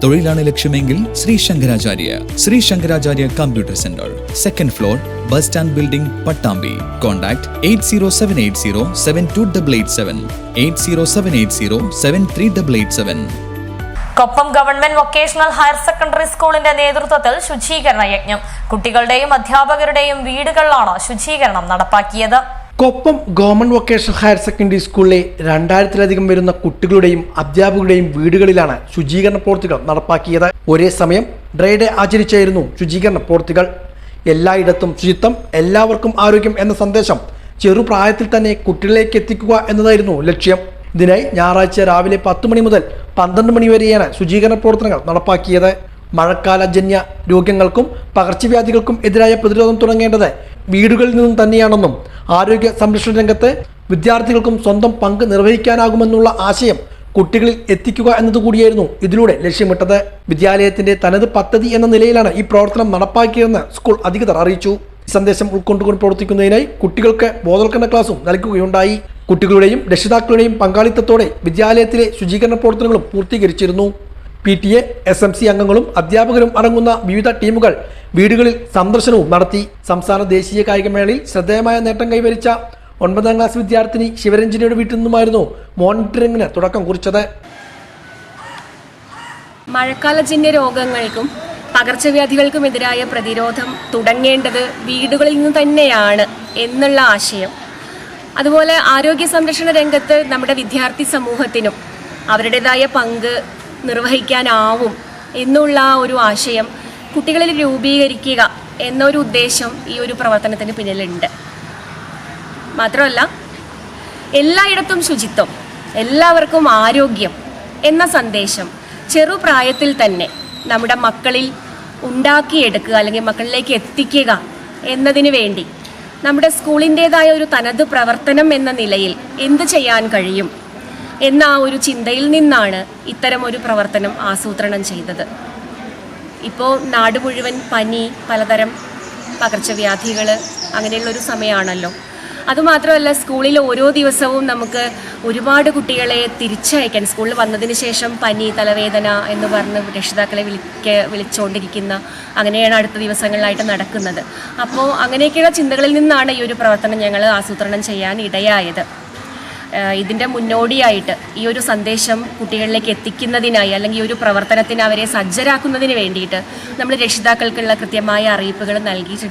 തൊഴിലാണ് ലക്ഷ്യമെങ്കിൽ Shri Shankaracharya Shri Shankaracharya computer centre second floor bus stand building Pattambi. Contact eight zero seven eight zero seven two double eight seven eight zero seven eight zero seven three double eight seven Koppam government vocational higher secondary സ്കൂളിന്റെ നേതൃത്വത്തിൽ ശുചീകരണ യജ്ഞം. കുട്ടികളുടെയും അധ്യാപകരുടെയും വീടുകളിലാണ് ശുചീകരണം നടപ്പാക്കിയത്. Koppam government vocational higher secondary സ്കൂളിലെ രണ്ടായിരത്തിലധികം വരുന്ന കുട്ടികളുടെയും അധ്യാപകരുടെയും വീടുകളിലാണ് ശുചീകരണ പ്രവൃത്തികൾ നടപ്പാക്കിയത്. ഒരേ സമയം ഡ്രൈ ഡേ ആചരിച്ചായിരുന്നു ശുചീകരണ പ്രവൃത്തികൾ. എല്ലായിടത്തും ശുചിത്വം എല്ലാവർക്കും ആരോഗ്യം എന്ന സന്ദേശം ചെറുപ്രായത്തിൽ തന്നെ കുട്ടികളിലേക്ക് എത്തിക്കുക എന്നതായിരുന്നു ലക്ഷ്യം. ഇതിനായി ഞായറാഴ്ച രാവിലെ പത്ത് മണി മുതൽ പന്ത്രണ്ട് മണി വരെയാണ് ശുചീകരണ പ്രവർത്തനങ്ങൾ നടപ്പാക്കിയത്. മഴക്കാലജന്യ രോഗങ്ങൾക്കും പകർച്ചവ്യാധികൾക്കും എതിരായ പ്രതിരോധം തുടങ്ങേണ്ടത് വീടുകളിൽ നിന്നും തന്നെയാണെന്നും ആരോഗ്യ സംരക്ഷണ രംഗത്ത് വിദ്യാർത്ഥികൾക്കും സ്വന്തം പങ്ക് നിർവഹിക്കാനാകുമെന്നുള്ള ആശയം കുട്ടികളിൽ എത്തിക്കുക എന്നതുകൂടിയായിരുന്നു ഇതിലൂടെ ലക്ഷ്യമിട്ടത്. വിദ്യാലയത്തിന്റെ തനത് പദ്ധതി എന്ന നിലയിലാണ് ഈ പ്രവർത്തനം നടപ്പാക്കിയതെന്ന് സ്കൂൾ അധികൃതർ അറിയിച്ചു. സന്ദേശം ഉൾക്കൊണ്ടുകൊണ്ട് പ്രവർത്തിക്കുന്നതിനായി കുട്ടികൾക്ക് ബോധവൽക്കരണ ക്ലാസും നൽകുകയുണ്ടായി. കുട്ടികളുടെയും രക്ഷിതാക്കളുടെയും പങ്കാളിത്തത്തോടെ വിദ്യാലയത്തിലെ ശുചീകരണ പ്രവർത്തനങ്ങളും പൂർത്തീകരിച്ചിരുന്നു. P T A S M C അംഗങ്ങളും അധ്യാപകരും അടങ്ങുന്ന വിവിധ ടീമുകൾ വീടുകളിൽ സന്ദർശനവും നടത്തി സംസ്ഥാന ദേശീയ കായികമേളയിൽ ശ്രദ്ധേയമായ നേട്ടം കൈവരിച്ച ഒൻപതാം ക്ലാസ് വിദ്യാർത്ഥിനി ശിവരഞ്ജനിയുടെ വീട്ടിൽ നിന്നുമായിരുന്നു മോണിറ്ററിംഗിന് തുടക്കം കുറിച്ചത്. മഴക്കാലജന്യ രോഗങ്ങൾക്കും പകർച്ചവ്യാധികൾക്കുമെതിരായ പ്രതിരോധം തുടങ്ങേണ്ടത് വീടുകളിൽ നിന്ന് തന്നെയാണ് എന്നുള്ള ആശയം. അതുപോലെ ആരോഗ്യ സംരക്ഷണ രംഗത്ത് നമ്മുടെ വിദ്യാർത്ഥി സമൂഹത്തിനും അവരുടേതായ പങ്ക് നിർവഹിക്കാനാവും എന്നുള്ള ഒരു ആശയം കുട്ടികളിൽ രൂപീകരിക്കുക എന്നൊരു ഉദ്ദേശം ഈ ഒരു പ്രവർത്തനത്തിന് പിന്നിലുണ്ട്. മാത്രമല്ല എല്ലായിടത്തും ശുചിത്വം എല്ലാവർക്കും ആരോഗ്യം എന്ന സന്ദേശം ചെറുപ്രായത്തിൽ തന്നെ നമ്മുടെ മക്കളിൽ ഉണ്ടാക്കിയെടുക്കുക അല്ലെങ്കിൽ മക്കളിലേക്ക് എത്തിക്കുക എന്നതിന് വേണ്ടി നമ്മുടെ സ്കൂളിന്റേതായ ഒരു തനത് പ്രവർത്തനം എന്ന നിലയിൽ എന്ത് ചെയ്യാൻ കഴിയും? എന്ന ആ ഒരു ചിന്തയിൽ നിന്നാണ് ഇത്തരം ഒരു പ്രവർത്തനം ആസൂത്രണം ചെയ്തത്. ഇപ്പോൾ നാട് മുഴുവൻ പനി പലതരം പകർച്ചവ്യാധികൾ അങ്ങനെയുള്ള ഒരു സമയമാണല്ലോ അതുമാത്രമല്ല സ്കൂളിൽ ഓരോ ദിവസവും നമുക്ക് ഒരുപാട് കുട്ടികളെ തിരിച്ചയക്കാൻ സ്കൂളിൽ വന്നതിന് ശേഷം പനി തലവേദന എന്ന് പറഞ്ഞ് രക്ഷിതാക്കളെ വിളിക്ക വിളിച്ചുകൊണ്ടിരിക്കുന്ന അങ്ങനെയാണ് അടുത്ത ദിവസങ്ങളിലായിട്ട് നടക്കുന്നത്. അപ്പോൾ അങ്ങനെയൊക്കെയുള്ള ചിന്തകളിൽ നിന്നാണ് ഈ ഒരു പ്രവർത്തനം ഞങ്ങൾ ആസൂത്രണം ചെയ്യാൻ ഇടയായത്. ഇതിന്റെ മുന്നോടിയായിട്ട് ഈ ഒരു സന്ദേശം കുട്ടികളിലേക്ക് എത്തിക്കുന്നതിനായി അല്ലെങ്കിൽ ഒരു പ്രവർത്തനത്തിന് അവരെ സജ്ജരാക്കുന്നതിന് വേണ്ടിയിട്ട് നമ്മൾ രക്ഷിതാക്കൾക്കുള്ള കൃത്യമായ അറിയിപ്പുകൾ നൽകിയിട്ടുണ്ട്.